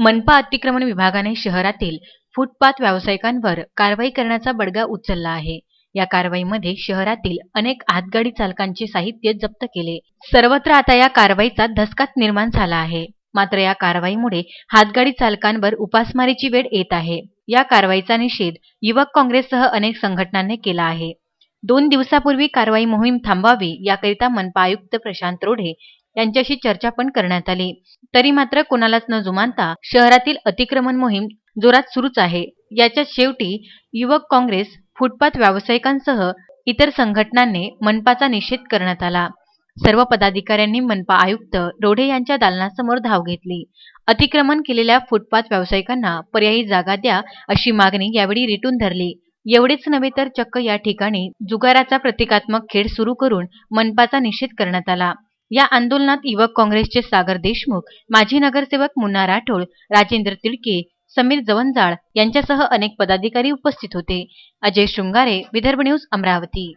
मनपा अतिक्रमण विभागाने शहरातील फुटपाथ व्यावसायिकांवर कारवाई करण्याचा बडगा उचलला आहे. या कारवाईमध्ये शहरातील अनेक हातगाडी चालकांचे साहित्य जप्त केले. सर्वत्र आता या कारवाईचा धसकाच निर्माण झाला आहे. मात्र या कारवाईमुळे हातगाडी चालकांवर उपासमारीची वेळ येत आहे. या कारवाईचा निषेध युवक काँग्रेससह अनेक संघटनांनी केला आहे. दोन दिवसापूर्वी कारवाई मोहीम थांबवावी याकरिता मनपा आयुक्त प्रशांत रोढे यांच्याशी चर्चा पण करण्यात आली. तरी मात्र कोणालाच न जुमानता शहरातील अतिक्रमण मोहीम जोरात सुरूच आहे. याच्या शेवटी युवक काँग्रेस फुटपाथ व्यावसायिकांसह इतर संघटनांनी मनपाचा निषेध करण्यात आला. सर्व पदाधिकाऱ्यांनी मनपा आयुक्त रोढे यांच्या दालनासमोर धाव घेतली. अतिक्रमण केलेल्या फुटपाथ व्यावसायिकांना पर्यायी जागा द्या अशी मागणी यावेळी रिटून धरली. एवढेच नव्हे तर चक्क या ठिकाणी जुगाराचा प्रतिकात्मक खेळ सुरू करून मनपाचा निषेध करण्यात आला. या आंदोलनात युवक काँग्रेसचे सागर देशमुख माजी नगरसेवक मुन्ना राठोड राजेंद्र तिडके समीर जवंजाळ यांच्यासह अनेक पदाधिकारी उपस्थित होते. अजय शृंगारे विदर्भ न्यूज अमरावती.